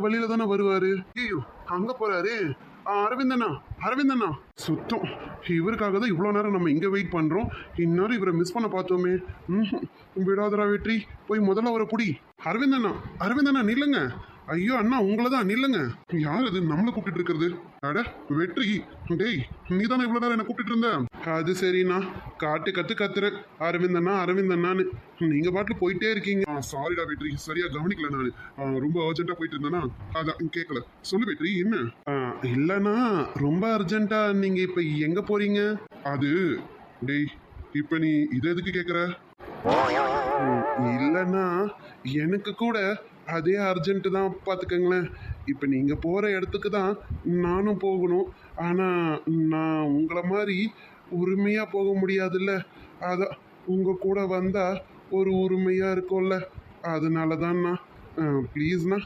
வழியில தானே வருவாரு? ஐயோ அங்க போறாரு. அரவிந்தண்ணா அரவிந்தண்ணா. சுத்தம். இவருக்காக தான் இவ்வளோ நேரம் நம்ம இங்கே வெயிட் பண்ணுறோம் இந்நேரம் இவரை மிஸ் பண்ண பார்த்தோமே. ம் விடாதரா வெற்றி. போய் முதல்ல அவரை புடி. அரவிந்தண்ணா அரவிந்தண்ணா நில்லுங்க. ஐயோ அண்ணா உங்களை தான் நில்லுங்க. யார் அது? நம்மளை கூப்பிட்டு இருக்கிறது. அட வெற்றி டேய் நீ தானே இவ்வளோ நேரம் என்ன கூப்பிட்டு இருந்த? அது சரிண்ணா. காட்டு கத்து கத்துறேன் அரவிந்தண்ணா அரவிந்தண்ணான்னு நீங்க பாட்டுல போயிட்டே இருக்கீங்க. சாரிடா வெற்றி சரியா கவனிக்கல நான். ரொம்ப அர்ஜென்ட்டா போயிட்டு இருந்தேனா? அதான் கேட்கல சொல்லு வெற்றி என்ன? ஆ, இல்லைண்ணா ரொம்ப அர்ஜென்ட்டா நீங்க இப்ப எங்க போறீங்க? அது டேய் இப்ப நீ இதை எதுக்கு கேட்குற இல்லைன்னா எனக்கு கூட அதே அர்ஜென்ட்டு தான் பார்த்துக்கங்களேன் இப்போ நீங்கள் போகிற இடத்துக்கு தான் நானும் போகணும். ஆனால் நான் உங்களை மாதிரி உரிமையாக போக முடியாதுல்ல. அதான் உங்கள் கூட வந்தால் ஒரு உரிமையாக இருக்கும்ல. அதனால தான்ண்ணா ப்ளீஸ்ண்ணா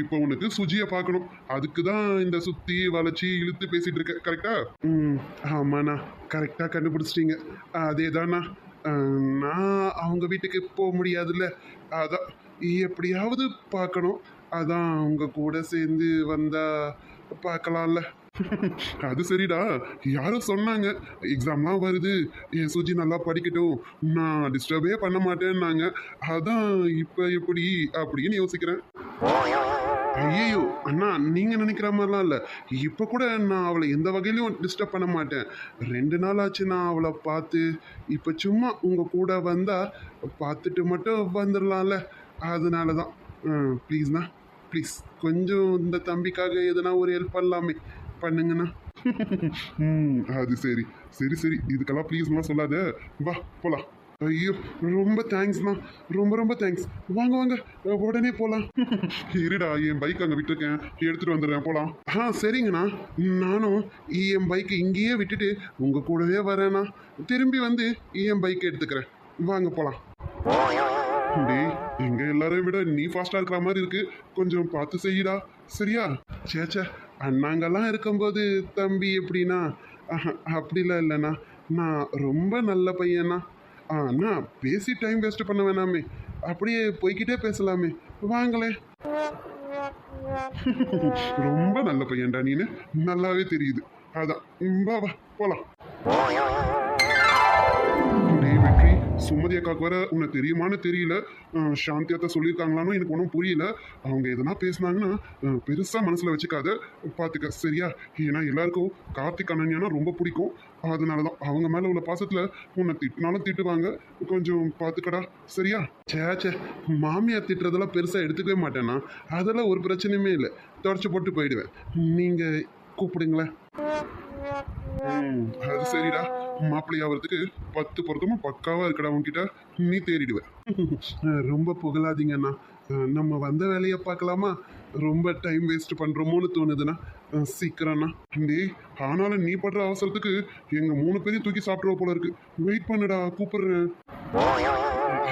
இப்போ உனக்கு சுஜியை பார்க்கணும் அதுக்கு தான் இந்த சுற்றி வளைச்சி இழுத்து பேசிகிட்டு இருக்க. கரெக்டா ம் ஆமாண்ணா. கரெக்டாக கண்டுபிடிச்சிட்டிங்க. அதே தான்ண்ணா நான் அவங்க வீட்டுக்கு போக முடியாதுல்ல. அதான் எப்படியாவது பார்க்கணும். அதான் அவங்க கூட சேர்ந்து வந்தா பார்க்கலாம்ல. அது சரிடா. யாரோ சொன்னாங்க. எக்ஸாம்லாம் வருது. என் சுஜி நல்லா படிக்கட்டும். நான் டிஸ்டர்பே பண்ண மாட்டேன்னாங்க. அதான் இப்போ எப்படி அப்படின்னு யோசிக்கிறேன். ஐயோ அண்ணா நீங்க நினைக்கிற மாதிரிலாம் இல்ல. இப்ப கூட நான் அவளை எந்த வகையிலும் டிஸ்டர்ப் பண்ண மாட்டேன். ரெண்டு நாள் ஆச்சு நான் அவளை பார்த்து. இப்ப சும்மா உங்க கூட வந்தா பார்த்துட்டு மட்டும் வந்துடலாம்ல அதனால தான் ப்ளீஸ்ண்ணா ப்ளீஸ் கொஞ்சம் இந்த தம்பிக்காக எதனா ஒரு ஹெல்ப் பண்ணலாமே. பண்ணுங்கண்ணா. ம் அது சரி. சரி சரி. இதுக்கெல்லாம் ப்ளீஸ்லாம் சொல்லாத. வா போலாம். ஐயோ ரொம்ப தேங்க்ஸ்ண்ணா ரொம்ப ரொம்ப தேங்க்ஸ் வாங்க வாங்க. உடனே போகலாம் இருடா என் பைக் அங்கே விட்டுருக்கேன். எடுத்துகிட்டு வந்துடுறேன். போகலாம் ஆ சரிங்கண்ணா. நானும் என் பைக்கை இங்கேயே விட்டுட்டு உங்கள் கூடவே வரேண்ணா. திரும்பி வந்து என் பைக்கை எடுத்துக்கிறேன். வாங்க போகலாம் டேய் எங்க எல்லாரையும் விட நீ ஃபாஸ்டா இருக்கிற மாதிரி இருக்கு. கொஞ்சம் பார்த்து செய்யுடா. சரியா? சேச்சே அண்ணாங்கெல்லாம் இருக்கும்போது தம்பி எப்படின்னா அப்படிலாம் இல்லைண்ணா. நான் ரொம்ப நல்ல பையனா ஆ அண்ணா பேசி டைம் வேஸ்ட் பண்ண வேணாமே. அப்படியே போய்கிட்டே பேசலாமே. வாங்களே. ரொம்ப நல்ல பையன்டா நீனு. நல்லாவே தெரியுது. அதான் வா போலாம். சுமதி அக்காக்கு வர உனக்கு தெரியுமான்னு தெரியல. அஹ் சாந்தி அத்தா சொல்லியிருக்காங்களான்னு எனக்கு ஒன்றும் புரியல. அவங்க எதனா பேசுனாங்கன்னா பெருசாக மனசில் வச்சுக்காத. பார்த்துக்க சரியா? ஏன்னா எல்லாருக்கும் கார்த்திக் அண்ணன்யானா ரொம்ப பிடிக்கும். அதனால தான் அவங்க மேலே உள்ள பாசத்தில் உன்னை திட்டினாலும் திட்டுவாங்க. கொஞ்சம் பார்த்துக்கடா சரியா? சே சே மாமியார் திட்டுறதெல்லாம் பெருசாக எடுத்துக்கவே மாட்டேன்னா அதெல்லாம் ஒரு பிரச்சனையுமே இல்லை. தொடச்சி போட்டு போயிடுவேன். நீங்கள் கூப்பிடுங்களேன். அது சரிடா. மாப்பிள்ளை ஆகிறதுக்கு பத்து பொருத்தமும் பக்காவா இருக்கடா உன்கிட்ட. நீ தேறிடுவ ரொம்ப புகழாதீங்கண்ணா நம்ம வந்த வேலையை பார்க்கலாமா ரொம்ப டைம் வேஸ்ட் பண்றோமோன்னு தோணுதுண்ணா. சீக்கிரம்ண்ணா டேய் ஆனாலும் நீ படுற அவசரத்துக்கு எங்க மூணு பேரையும் தூக்கி சாப்பிடுவ போல இருக்கு. வெயிட் பண்ணுடா கூப்பிடுறேன்.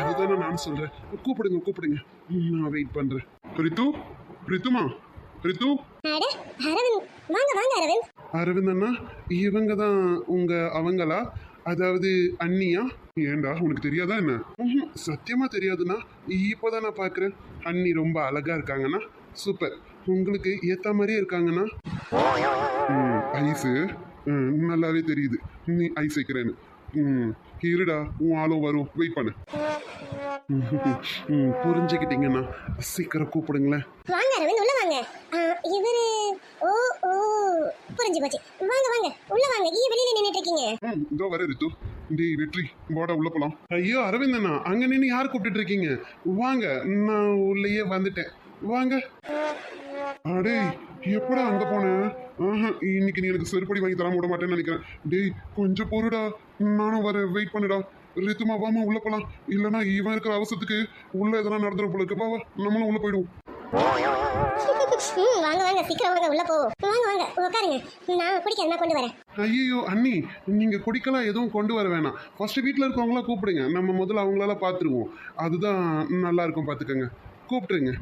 அதுதானே நான் சொல்றேன். கூப்பிடுங்க கூப்பிடுங்க. நான் வெயிட் பண்றேன். ரித்து ரித்துமா? ரித்து? அரவிந்த். வாங்க வாங்க அரவிந்த். அரவிந்த் அண்ணா இவங்க தான் உங்க அவங்களா? அதாவது அண்ணியா? ஏண்டா உனக்கு தெரியாதா என்ன? ம்ஹும், சத்தியமா தெரியாதுண்ணா. இப்போதான் நான் பார்க்குறேன். அண்ணி ரொம்ப அழகா இருக்காங்கண்ணா. சூப்பர். உங்களுக்கு ஏத்த மாதிரியே இருக்காங்கண்ணா. ஐஸு. நல்லாவே தெரியுது. நீ ஐஸ் வைக்கிறேன்னு. ம் இருடா உன் ஆளும் வரும். வெயிட் பண்ணு. ம், புரிஞ்சுக்கிட்டீங்கண்ணா. சீக்கிரம் கூப்பிடுங்களேன். வாங்க அரவிந்த் உள்ள வாங்க. இவரு ஓ புரிஞ்சு போச்சு. வாங்க வாங்க. உள்ள வாங்க. ஏன் வெளியில நின்னுட்டு இருக்கீங்க. ம் இதோ வர ரித்து. டேய் வெற்றி. வாடா உள்ள போலாம். ஐயோ அரவிந்தண்ணா அங்க நின்று யார் கூப்பிட்டு இருக்கீங்க? வாங்க நான் உள்ளேயே வந்துட்டேன். வாங்க. அடே எப்படா அங்க போன? ஆஹா இன்னைக்கு நீ எனக்கு செருப்படி வாங்கி தர விட மாட்டேன்னு நினைக்கிறேன். டேய் கொஞ்சம் பொறுடா. நானும் வர வெயிட் பண்ணுடா. ரித்துமா வாமா உள்ள போலாம். இல்லைன்னா இவன் இருக்கிற அவசரத்துக்கு உள்ள எதனா நடந்துடும் போல இருக்கு. பாவா வா நம்மளும் உள்ள போயிடுவோம். ம் வாங்க வாங்க சீக்கிரம் வாங்க உள்ள போ. வாங்க வாங்க உட்காருங்க நான் குடிக்க என்ன கொண்டு வரேன். ஐயோ அண்ணி நீங்க குடிக்கலாம் எதுவும் கொண்டு வர வேணாம். ஃபர்ஸ்ட் வீட்டில் இருக்கவங்களா கூப்பிடுங்க. நம்ம முதல்ல அவங்களால பார்த்துருவோம் அதுதான் நல்லா இருக்கும் பார்த்துக்கோங்க கூப்பிட்டுருங்க.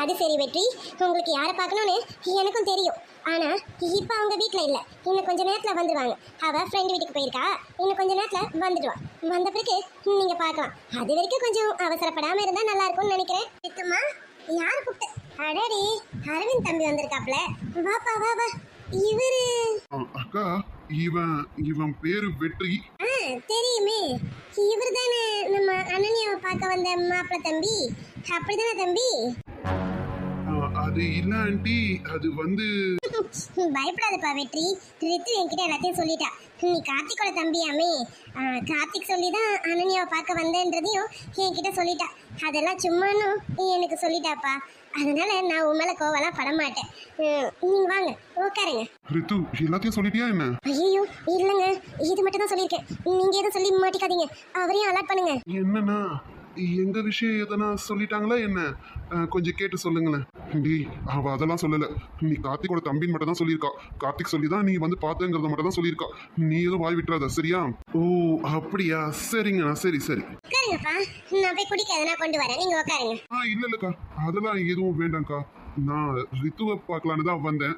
அது சரி வெற்றி. உங்களுக்கு யாரை பார்க்கணும்னு எனக்கும் தெரியும். ஆனா இப்போ அவங்க வீட்டில் இல்லை. இன்னும் கொஞ்ச நேரத்தில் வந்துடுவாங்க அவ ஃப்ரெண்ட் வீட்டுக்கு போயிருக்கா. இன்னும் கொஞ்ச நேரத்தில் வந்துடுவா. வந்த பிறகு நீங்க பார்க்கலாம். அது வரைக்கும் கொஞ்சம் அவசரப்படாம இருந்தா நல்லா இருக்கும்னு நினைக்கிறேன். சித்துமா யார் கூப்பிட்டு? அடடி அரவிந்த் தம்பி வந்திருக்காப்ல. வாப்பா வா வா. இவரு. அக்கா இவன் இவன் பேரு வெற்றி. ஆ தெரியுமே. இவர் தானே நம்ம அனன்யாவை பார்க்க வந்த மாப்பிள்ள தம்பி. அப்படிதானே தம்பி? அது இல்ல ஆண்டி அது வந்து பயப்படாதப்பா வெற்றி. ரித்து என்கிட்ட எல்லாத்தையும் சொல்லிட்டா. நீ கார்த்திகோட தம்பியாமே கார்த்திக் சொல்லி தான் அனன்யாவை பார்க்க வந்தேன்றதையும் என்கிட்ட சொல்லிட்டா. அதெல்லாம் சும்மானும் எனக்கு சொல்லிட்டாப்பா. அதனால நான் உன் மேல கோவலாம் பட மாட்டேன் நீங்க வாங்க உட்காருங்க. ரித்து எல்லாத்தையும் சொல்லிட்டியா என்ன? ஐயோ இல்லைங்க. இது மட்டும் தான் சொல்லியிருக்கேன். நீங்க எதுவும் சொல்லி மாட்டிக்காதீங்க. அவரையும் அலர்ட் பண்ணுங்க. என்னன்னா எங்க விஷயம் எதனா சொல்லிட்டாங்களா என்ன? கொஞ்சம் கேட்டு சொல்லுங்களேன். டேய் அவ அதெல்லாம் சொல்லல. நீ கார்த்திகோட தம்பின்னு மட்டும் தான் சொல்லியிருக்கா. கார்த்திக் சொல்லி தான் நீ வந்து பார்த்தேங்கிறத மட்டும் தான் சொல்லியிருக்கா. நீ எதுவும் வாய் விட்டுறாத சரியா? ஓ அப்படியா? சரிங்கண்ணா சரி சரி. உட்காருங்கப்பா நான் போய் குடிக்க எதனா கொண்டு வரேன். நீங்க உட்காருங்க ஆ இல்ல இல்லக்கா. அதெல்லாம் எதுவும் வேண்டாம்க்கா. நான் ரித்துவை பார்க்கலான்னு தான் வந்தேன்.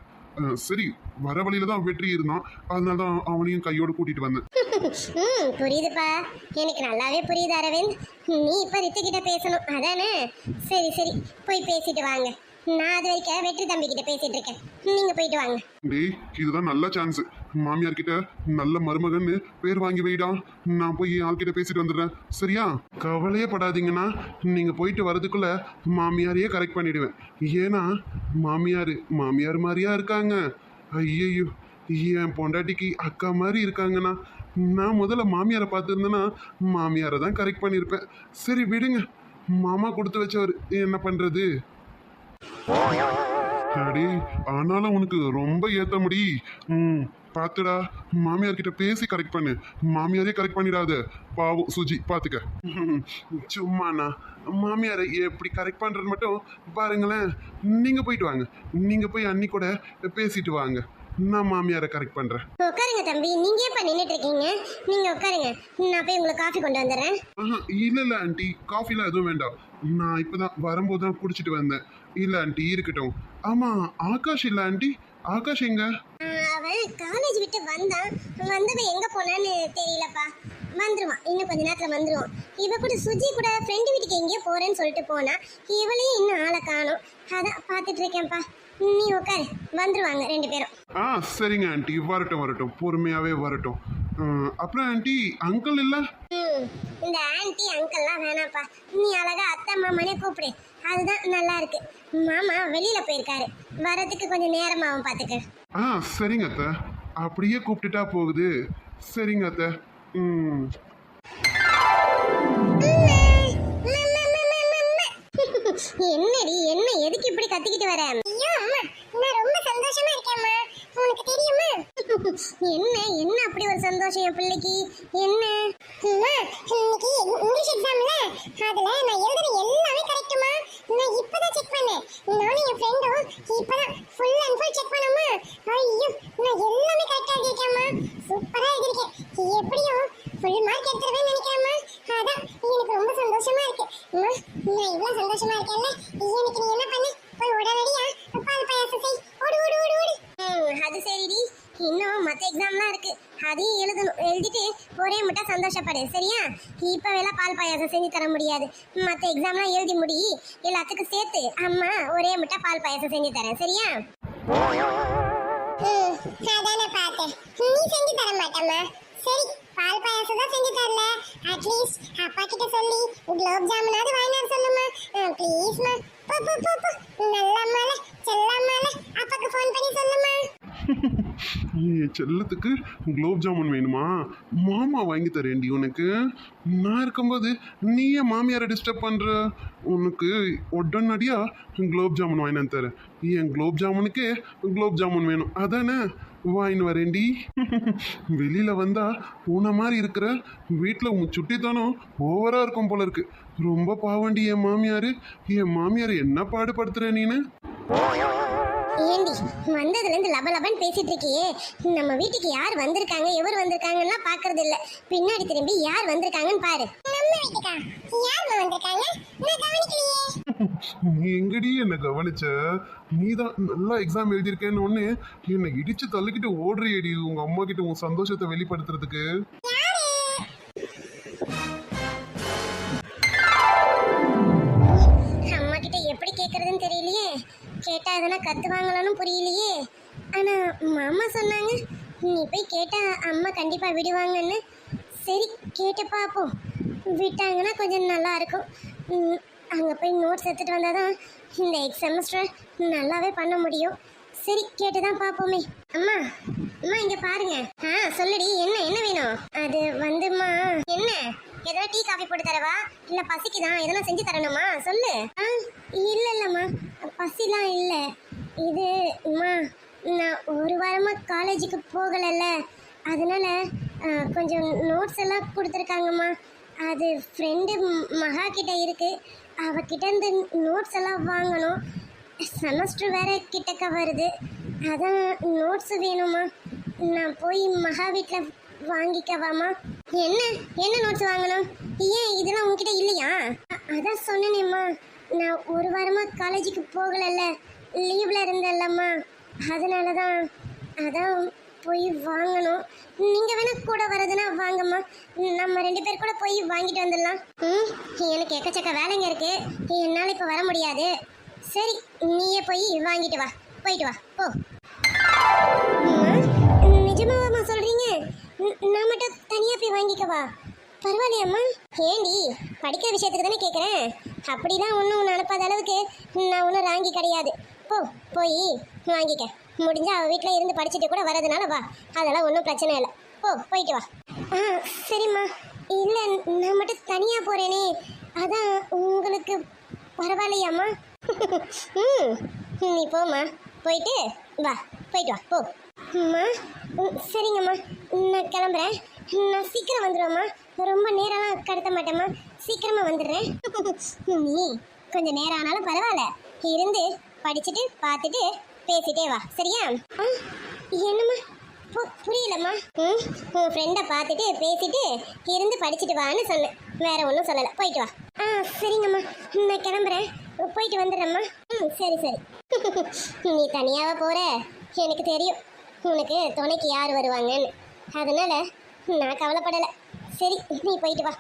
சரி வர வழியில தான் வெற்றி இருந்தான். அதனால தான் அவனையும் கையோட கூட்டிட்டு வந்தேன். ம் புரியுதுப்பா. எனக்கு நல்லாவே புரியுது அரவிந்த். நீ இப்போ ரித்து கிட்ட பேசணும். அதானே? சரி சரி. போய் பேசிட்டு வாங்க. நான் அது வரைக்கும் வெற்றி தம்பி கிட்ட பேசிட்டு இருக்கேன். நீங்க போயிட்டு வாங்க. டேய் இதுதான் நல்ல சான்ஸ் மாமியார் கிட்ட நல்ல மருமகன்னு பேர் வாங்கி வைடா. நான் போய் ஆள்கிட்ட பேசிட்டு வந்துடுறேன். சரியா? கவலையே படாதீங்கன்னா நீங்க போயிட்டு வரதுக்குள்ள மாமியாரையே கரெக்ட் பண்ணிடுவேன். ஏன்னா மாமியார் மாமியார் மாதிரியா இருக்காங்க. ஐயையோ என் பொண்டாட்டிக்கு அக்கா மாதிரி இருக்காங்கண்ணா. நான் முதல்ல மாமியாரை பார்த்துருந்தேன்னா மாமியாரை தான் கரெக்ட் பண்ணியிருப்பேன் சரி விடுங்க. மாமா கொடுத்து வச்சவர் என்ன பண்ணுறது அடே ஆனாலும் உனக்கு ரொம்ப ஏற்ற முடி ம். பார்த்துடா மாமியார் கிட்ட பேசி கரெக்ட் பண்ணு. மாமியாரே கரெக்ட் பண்ணிடாத. பாவம் சுஜி பார்த்துக்க சும்மாண்ணா. மாமியாரை எப்படி கரெக்ட் பண்றது மட்டும் பாருங்களேன். நீங்க போயிட்டு வாங்க. நீங்க போய் அன்னி கூட பேசிட்டு வாங்க. நான் மாமியாரை கரெக்ட் பண்றேன். உட்காருங்க தம்பி. நீங்க ஏப்பா நின்றுட்டு இருக்கீங்க? நீங்க உட்காருங்க. நான் போய் உங்களுக்கு காஃபி கொண்டு வந்துடுறேன். இல்ல இல்ல ஆண்டி. காஃபிலாம் எதுவும் வேண்டாம். நான் இப்பதான் வரும்போது தான் குடிச்சிட்டு வந்தேன். இல்ல ஆண்டி இருக்கட்டும். ஆமா ஆகாஷ் இல்ல ஆண்டி. ஆகாஷ் எங்க? அவன் காலேஜ் விட்டு வந்தான் வந்தவன் எங்க போனான்னு தெரியலப்பா. வந்துருவான். இன்னும் கொஞ்ச நேரத்துல வந்துருவான். இவ கூட சுஜி கூட ஃப்ரெண்டு வீட்டுக்கு எங்கேயோ போறேன்னு சொல்லிட்டு போனா இவளையும் இன்னும் ஆளை காணும். அதான் பார்த்துட்டு இருக்கேன்ப்பா. நீ உட்காரு வந்துருவாங்க ரெண்டு பேரும். ஆ சரிங்க ஆண்டி. வரட்டும் வரட்டும். பொறுமையாவே வரட்டும். அப்புறம் ஆண்டி அங்கிள் இல்ல? ம் இந்த ஆன்ட்டி அங்கிள்லாம் வேணாம்ப்பா. நீ அழகா அத்தை மாமானே கூப்பிடு. அதுதான் நல்லா இருக்கு. மாமா வெளியில போயிருக்காரு. வரதுக்கு கொஞ்சம் நேரமாகும் பார்த்துக்க. ஆ சரிங்க அத்தை. அப்படியே கூப்பிட்டுட்டா போகுது. சரிங்க அத்தை. ம். என்னடி என்ன எதுக்கு இப்படி கத்திக்கிட்டு வர? ஐயோ அம்மா நான் ரொம்ப சந்தோஷமா இருக்கேம்மா. உனக்கு தெரியுமா? என்ன என்ன அப்படி ஒரு சந்தோஷம் என் பிள்ளைக்கு? என்ன? அம்மா இன்னைக்கு இங்கிலீஷ் எக்ஸாம்ல அதுல நான் எழுதுன எல்லாமே கரெக்ட்டுமா நான் இப்பதான் செக் பண்ணேன். நானும் என் ஃப்ரெண்டும் இப்பதான் ஃபுல் அண்ட் ஃபுல் செக் பண்ணோமா? ஐயோ நான் எல்லாமே கரெக்டா எழுதிருக்கேம்மா சூப்பரா எழுதிருக்கேன் எப்படியும் ஃபுல் மார்க் எடுத்துருவேன்னு நினைக்கிறேம்மா அதான் எனக்கு ரொம்ப சந்தோஷமா இருக்கு. அம்மா நான் இவ்வளவு சந்தோஷமா இருக்கேன்ல. எனக்கு நீ என்ன பண்ணு? போய் உடனடியா பால் பாயாசம் செய். ஓடு ஓடு ஓடு ஓடு. இன்னும் மற்ற எக்ஸாம்லாம் இருக்கு. அதையும் எழுதணும். எழுதிட்டு ஒரே முட்டை சந்தோஷப்படு. சரியா? இப்போ வேலை பால் பாயாசம் செஞ்சு தர முடியாது. மற்ற எக்ஸாம்லாம் எழுதி முடி. எல்லாத்துக்கும் சேர்த்து அம்மா ஒரே முட்டை பால் பாயாசம் செஞ்சு தரேன். சரியா? அதானே பார்த்தேன். நீ செஞ்சு தர மாட்டேம்மா. சரி பால் பாயாசம் தான் செஞ்சு தரல. அட்லீஸ்ட் அப்பா கிட்ட சொல்லி குலோப் ஜாமுனாவது வாங்கி வர சொல்லுமா ப்ளீஸ்மா போ போ போ போ. நல்லம்மால செல்லம்மால அப்பாக்கு ஃபோன் பண்ணி சொல்லுமா என் செல்லத்துக்கு குலோப் ஜாமுன் வேணுமா? மாமா வாங்கி தரேன்டி உனக்கு. நான் இருக்கும்போது நீ ஏன் மாமியாரை டிஸ்டர்ப் பண்ணுற உனக்கு உடனடியா குலோப் ஜாமுன் வாங்கி நான் தரேன். என் குலோப் ஜாமுனுக்கே குலோப் ஜாமுன் வேணும். அதானே? வாங்கின்னு வரேன்டி. வெளியில் வந்தால் பூனை மாதிரி இருக்கிற வீட்டில் உன் சுட்டித்தனம் ஓவராக இருக்கும் போல இருக்கு. ரொம்ப பாவண்டி என் மாமியார். என் மாமியார் என்ன பாடுபடுத்துகிற நீனு? ஏண்டி வந்ததுல இருந்து லப லபன்னு பேசிட்டு இருக்கியே நம்ம வீட்டுக்கு யார் வந்திருக்காங்க எவர் வந்திருக்காங்கன்னா பாக்குறது இல்ல பின்னாடி திரும்பி யார் வந்திருக்காங்கன்னு பாரு. நம்ம வீட்டுக்கா? யார் வந்திருக்காங்க? நான் கவனிக்கலையே? நீ எங்கடி என்ன கவனிச்ச? நீ தான் நல்லா எக்ஸாம் எழுதியிருக்கேன்னு ஒன்று என்னை இடிச்சு தள்ளிக்கிட்டு ஓடுறியடி உங்க அம்மா கிட்ட உன் சந்தோஷத்தை வெளிப்படுத்துறதுக்கு. கேட்டா எதனா கத்துவாங்களான்னு புரியலையே. ஆனா மாமா சொன்னாங்க நீ போய் கேட்டா அம்மா கண்டிப்பா விடுவாங்கன்னு. சரி கேட்டு பார்ப்போம் விட்டாங்கன்னா கொஞ்சம் நல்லா இருக்கும். அங்கே போய் நோட்ஸ் எடுத்துட்டு வந்தாதான் இந்த எக்ஸ் செமஸ்டர் நல்லாவே பண்ண முடியும். சரி கேட்டு தான் பார்ப்போமே அம்மா அம்மா இங்கே பாருங்க. ஆ சொல்லுடி என்ன என்ன வேணும்? அது வந்துமா? என்ன? ஏதாவது டீ காஃபி போட்டு தரவா? இல்ல பசிக்குதான் எதனா செஞ்சு தரணுமா? சொல்லு. ஆ இல்ல இல்லம்மா. பசிலாம் இல்ல. இது அம்மா நான் ஒரு வாரமா காலேஜுக்கு போகலல்ல. அதனால கொஞ்சம் நோட்ஸ் எல்லாம் கொடுத்துருக்காங்கம்மா. அது ஃப்ரெண்டு மகா கிட்ட இருக்கு. அவகிட்ட இருந்து நோட்ஸ் எல்லாம் வாங்கணும். செமஸ்டர் வேற கிட்டக்க வருது. அதான் நோட்ஸ் வேணுமா நான் போய் மகா வீட்டில் வாங்கிக்கவாமா என்ன? என்ன நோட்ஸ் வாங்கணும்? ஏன் இதெல்லாம் உங்ககிட்ட இல்லையா? அதான் சொன்னேனேம்மா. நான் ஒரு வாரமா காலேஜுக்கு போகலல்ல. லீவ்ல இருந்தல்லம்மா அதனால தான் அதான் போய் வாங்கணும். நீங்க வேணா கூட வரதுன்னா வாங்கம்மா. நம்ம ரெண்டு பேர் கூட போய் வாங்கிட்டு வந்துடலாம். ம் எனக்கு எக்கச்சக்க வேலைங்க இருக்கு. என்னால் இப்போ வர முடியாது. சரி நீயே போய் வாங்கிட்டு வா. போயிட்டு வா. போ. நான் மட்டும் தனியாக போய் வாங்கிக்கவா? பரவாயில்லையம்மா. ஏண்டி படிக்கிற விஷயத்துக்கு தானே கேட்குறேன் அப்படிலாம் ஒன்றும் ஒன்று அனுப்பாத அளவுக்கு நான் ஒன்றும் ராங்கி கிடையாது. போ போய் வாங்கிக்க. முடிஞ்சால் அவள் வீட்டில் இருந்து படிச்சுட்டு கூட வரதுனால வா. அதெல்லாம் ஒன்றும் பிரச்சனை இல்லை. போ போயிட்டு வா. ஆ சரிம்மா. இல்லை நான் மட்டும் தனியாக போகிறேனே அதான் உங்களுக்கு பரவாயில்லையாம்மா? ம் நீ போம்மா. போயிட்டு வா போயிட்டு வா போ. அம்மா சரிங்கம்மா. நான் கிளம்புறேன். நான் சீக்கிரம் வந்துடுவேம்மா ரொம்ப நேரம்லாம் கடத்த மாட்டேம்மா. சீக்கிரமாக வந்துடுறேன். நீ கொஞ்சம் நேரம் ஆனாலும் பரவாயில்ல. இருந்து படிச்சுட்டு பார்த்துட்டு பேசிட்டே வா. சரியா? ஆ என்னம்மா? புரியலம்மா. ம் உன் ஃப்ரெண்டை பார்த்துட்டு பேசிட்டு இருந்து படிச்சுட்டு வான்னு சொன்னேன். வேற ஒன்றும் சொல்லலை. போயிட்டு வா. ஆ சரிங்கம்மா. நான் கிளம்புறேன். போயிட்டு வந்துடுறேம்மா. ம் சரி சரி. நீ தனியாக போகிற எனக்கு தெரியும். உனக்கு துணைக்கு யார் வருவாங்கன்னு. அதனால நான் கவலைப்படலை. சரி நீ போயிட்டு வா.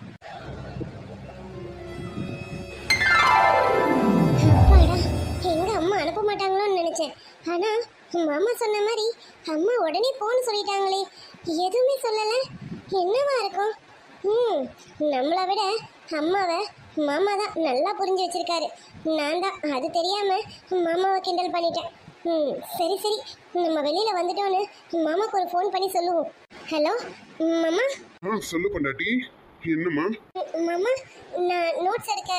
அப்பாடா எங்க அம்மா அனுப்ப மாட்டாங்களோன்னு நினைச்சேன். ஆனா மாமா சொன்ன மாதிரி அம்மா உடனே போன்னு சொல்லிட்டாங்களே. எதுவுமே சொல்லல. என்னவா இருக்கும்? ம் நம்மளை விட அம்மாவை மாமா தான் நல்லா புரிஞ்சு வச்சிருக்காரு. நான் தான் அது தெரியாம மாமாவை கிண்டல் பண்ணிட்டேன். ம் சரி சரி நம்ம வெளியில வந்துட்டோன்னு மாமாக்கு ஒரு ஃபோன் பண்ணி சொல்லுவோம். ஹலோ மாமா? ஆ சொல்லு பொண்டாட்டி. என்னம்மா? மாமா நான் நோட்ஸ் எடுக்க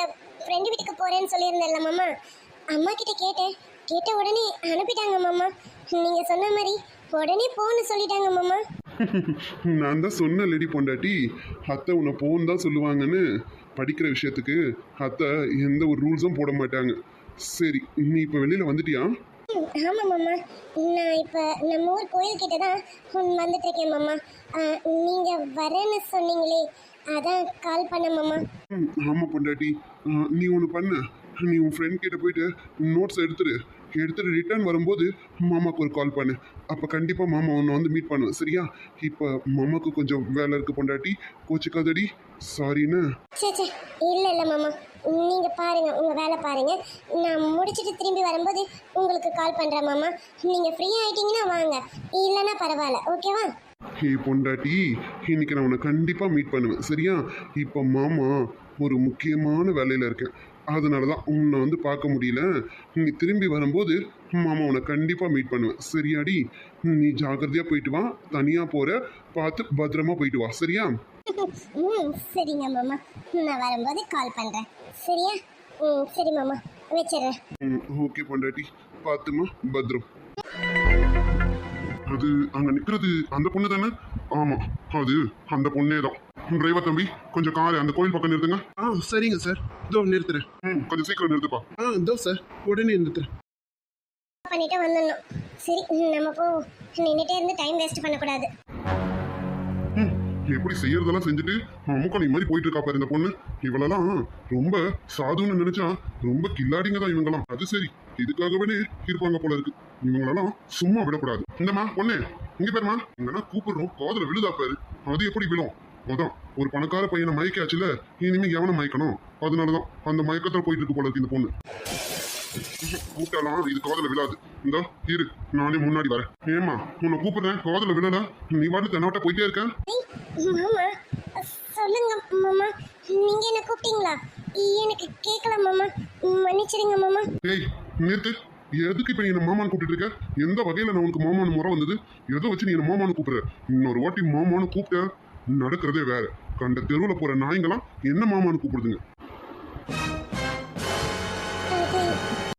ஃப்ரெண்டு வீட்டுக்கு போறேன்னு சொல்லியிருந்தேன்ல மாமா. அம்மா கிட்ட கேட்டேன். கேட்ட உடனே அனுப்பிட்டாங்க மாமா. நீங்க சொன்ன மாதிரி உடனே போன்னு சொல்லிட்டாங்க மாமா. நான் தான் சொன்ன லேடி பொண்டாட்டி. அத்தை உன்னை போன்னு தான் சொல்லுவாங்கன்னு படிக்கிற விஷயத்துக்கு அத்தை எந்த ஒரு ரூல்ஸும் போட மாட்டாங்க. சரி நீ இப்போ வெளியில் வந்துட்டியா? ஆமாம் மாமா. நான் இப்போ நம்ம ஊர் கோயில்கிட்ட தான் வந்துட்டுருக்கேன் மாமா. நீங்கள் வரேன்னு சொன்னீங்களே அதான் கால் பண்ண மாமா. ம் ஆமாம் பொண்டாட்டி. நீ ஒன்று பண்ணு. நீ உன் ஃப்ரெண்ட் கிட்ட போயிட்டு நோட்ஸ் எடுத்துரு. எடுத்துட்டு ரிட்டர்ன் வரும்போது மாமாக்கு ஒரு கால் பண்ணு. அப்போ கண்டிப்பாக மாமா உன்னை வந்து மீட் பண்ணுவேன் சரியா? இப்போ மாமாக்கு கொஞ்சம் வேலை இருக்கு பொண்டாட்டி. கோச்சிக்காதடி. சாரின்னு இல்லை இல்லை மாமா. நீங்கள் பாருங்க. உங்கள் வேலை பாருங்க. நான் முடிச்சிட்டு திரும்பி வரும்போது உங்களுக்கு கால் பண்ணுறேன் மாமா. நீங்கள் ஃப்ரீ ஆயிட்டீங்கன்னா வாங்க. இல்லைன்னா பரவாயில்ல. ஓகேவா ஹே பொண்டாட்டி. இன்னைக்கு நான் உன்னை கண்டிப்பாக மீட் பண்ணுவேன். சரியா? இப்போ மாமா ஒரு முக்கியமான வேலையில் இருக்கேன். அதனால தான் உன்னை வந்து பார்க்க முடியல. நீ திரும்பி வரும்போது மாமா உன்னை கண்டிப்பாக மீட் பண்ணுவேன். சரியாடி? நீ ஜாக்கிரதையாக போயிட்டு வா. தனியாக போகிற பார்த்து பத்திரமா போயிட்டு வா. சரியா? சரிங்க மாமா. நான் வரும்போது கால் பண்ணுறேன் சரியா? ம் சரி மாமா. வச்சிடுறேன். ம் ஓகே பொண்டாட்டி. பார்த்துமா? பத்திரம். அது அங்கே நிற்கிறது அந்த பொண்ணு தானே? ஆமாம் அது அந்த பொண்ணே தான். டிரைவர் தம்பி கொஞ்சம் காரை அந்த கோயில் பக்கம் நிறுத்துங்க. ஆ சரிங்க சார். இதோ நிறுத்துறேன். ம் கொஞ்சம் சீக்கிரம் நிறுத்துப்பா. ஆ இதோ சார். உடனே நிறுத்துறேன். பண்ணிட்டு வந்துடணும். சரி நம்ம போ. நின்றுட்டே இருந்து டைம் வேஸ்ட் பண்ணக்கூடாது. ம் எப்படி செய்யறதெல்லாம் செஞ்சுட்டு அமுக்கணி மாதிரி போயிட்டு இருக்கா பாரு இந்த பொண்ணு. இவளெல்லாம் ரொம்ப சாதுன்னு நினைச்சா ரொம்ப கில்லாடிங்க தான் இவங்கெல்லாம். அது சரி. இதுக்காகவே இருப்பாங்க போல இருக்கு. இவங்களெல்லாம் சும்மா விடக்கூடாது. இந்தம்மா பொண்ணு இங்க பேருமா இங்கன்னா கூப்பிடுறோம். காதுல விழுதா பாரு. அது எப்படி விழும்? அதான் ஒரு பணக்கார பையனை மயக்காச்சுல இனிமே எவனை மயக்கணும்? அதனாலதான் அந்த மயக்கத்துல போயிட்டு இருக்கு போல இருக்கு இந்த பொண்ணு. கூப்பிட்டாலாம் இது காதுல விழாது. இந்த இரு நானே முன்னாடி வரேன். ஏமா உன்னை கூப்பிடுறேன். காதுல விழல. நீ வாட்டு தென்னாவட்ட போயிட்டே இருக்க? மாமா சொல்லுங்க மாமா. நீங்க என்ன கூப்பிட்டீங்களா? எனக்கு கேட்கல மாமா. மன்னிச்சிடுங்க மாமா. ஏய் நேத்து எதுக்கு இப்ப என்ன மாமான்னு கூப்பிட்டு இருக்க? எந்த வகையில நான் உனக்கு மாமான்னு முறை வந்தது? எதை வச்சு நீ என்ன மாமான்னு கூப்பிடுற? இன்னொரு வாட்டி மாமான்னு கூப்பிட்ட நடக்கிறதே வேற. கண்ட தெருவில் போகிற நாய்ங்களாம் என்ன மாமான்னு கூப்பிடுதுங்க.